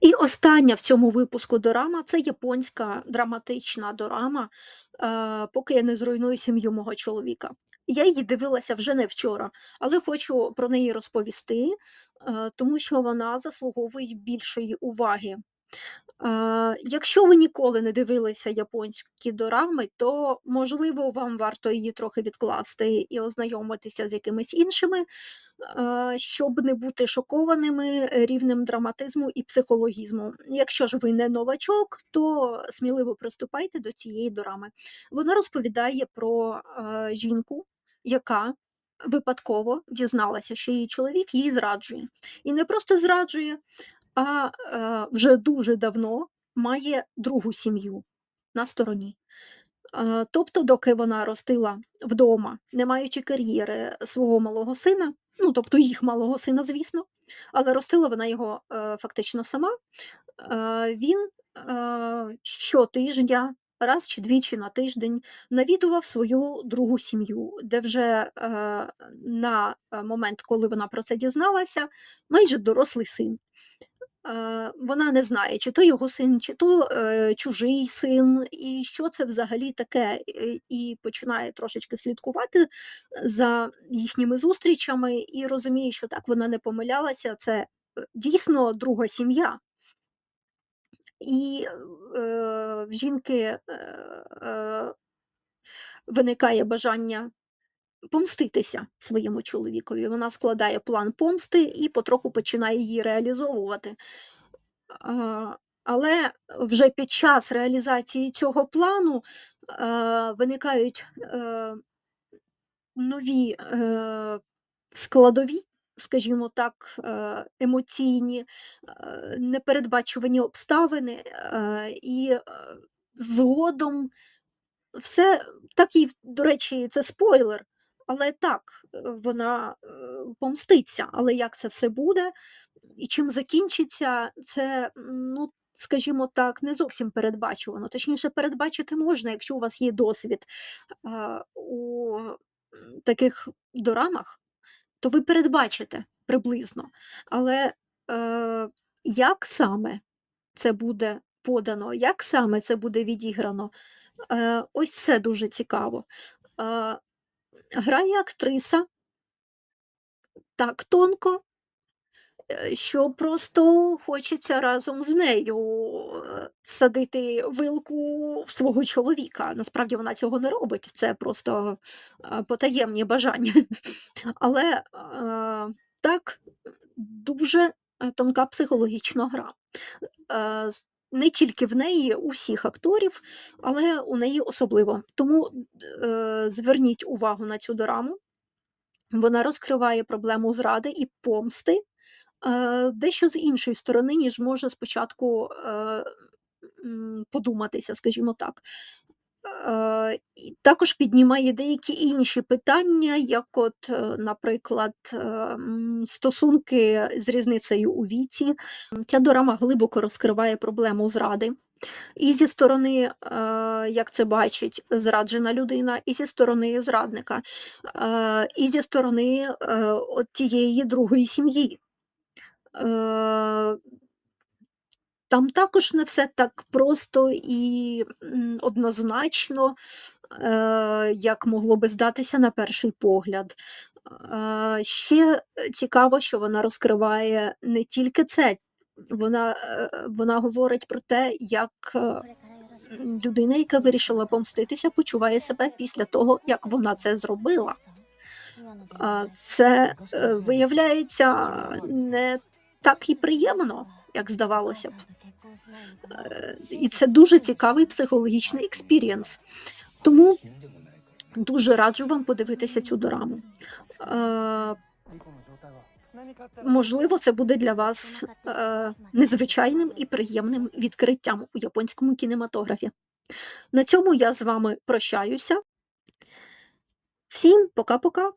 І остання в цьому випуску дорама це японська драматична дорама е, "Поки я не зруйную сім'ю мого чоловіка". Я її дивилася вже не вчора, але хочу про неї розповісти, е, тому що вона заслуговує більшої уваги. Е, якщо ви ніколи не дивилися японські дорами, то, можливо, вам варто її трохи відкласти і ознайомитися з якимись іншими, е, щоб не бути шокованими рівнем драматизму і психологізму. Якщо ж ви не новачок, то сміливо приступайте до цієї дорами. Вона розповідає про е, жінку, яка випадково дізналася, що її чоловік її зраджує. І не просто зраджує, а е, вже дуже давно має другу сім'ю на стороні. Е, тобто, доки вона ростила вдома, не маючи кар'єри свого малого сина, ну тобто їх малого сина, звісно, але ростила вона його е, фактично сама. Е, він е, щотижня, раз чи двічі на тиждень, навідував свою другу сім'ю, де вже е, на момент, коли вона про це дізналася, майже дорослий син. Е, вона не знає, чи то його син, чи то, е, чужий син, і що це взагалі таке, і починає трошечки слідкувати за їхніми зустрічами і розуміє, що так, вона не помилялася, це, е, дійсно друга сім'я. І, е, в жінки, е, е, виникає бажання помститися своєму чоловікові. Вона складає план помсти і потроху починає її реалізовувати. Але вже під час реалізації цього плану, е, виникають, е, нові, е, складові, скажімо так, емоційні, непередбачувані обставини, і, згодом все так і, до речі, це спойлер, але так, е, вона, е, помститься. Але як це все буде і чим закінчиться, це, ну, скажімо так, не зовсім передбачувано. Точніше, передбачити можна, якщо у вас є досвід, у, таких дорамах, то ви передбачите приблизно. Але, е, як саме це буде подано, як саме це буде відіграно, е, ось це дуже цікаво. Е, грає актриса так тонко, е, що просто хочеться разом з нею, е, всадити вилку в свого чоловіка. Насправді вона цього не робить, це просто, е, потаємні бажання. Але, так, дуже, тонка психологічна гра. Не тільки в неї, у всіх акторів, але у неї особливо. Тому, е, зверніть увагу на цю дораму. Вона розкриває проблему зради і помсти, е, дещо з іншої сторони, ніж може спочатку, е, подуматися, скажімо так. Е, також піднімає деякі інші питання, як от, е, наприклад, ем, стосунки з різницею у віці. Ця дорама глибоко розкриває проблему зради. І зі сторони, е, як це бачить зраджена людина, і зі сторони зрадника, е, і зі сторони, е, от тієї другої сім'ї. Там також не все так просто і, однозначно, е, як могло би здатися на перший погляд. Е, ще цікаво, що вона розкриває не тільки це, вона, е, вона говорить про те, як, людина, яка вирішила помститися, почуває себе після того, як вона це зробила. Це, виявляється, не так і приємно, як здавалося б. Е, і це дуже цікавий психологічний експірієнс. Тому дуже раджу вам подивитися цю дораму. Е, можливо, це буде для вас, е, незвичайним і приємним відкриттям у японському кінематографі. На цьому я з вами прощаюся. Всім пока-пока.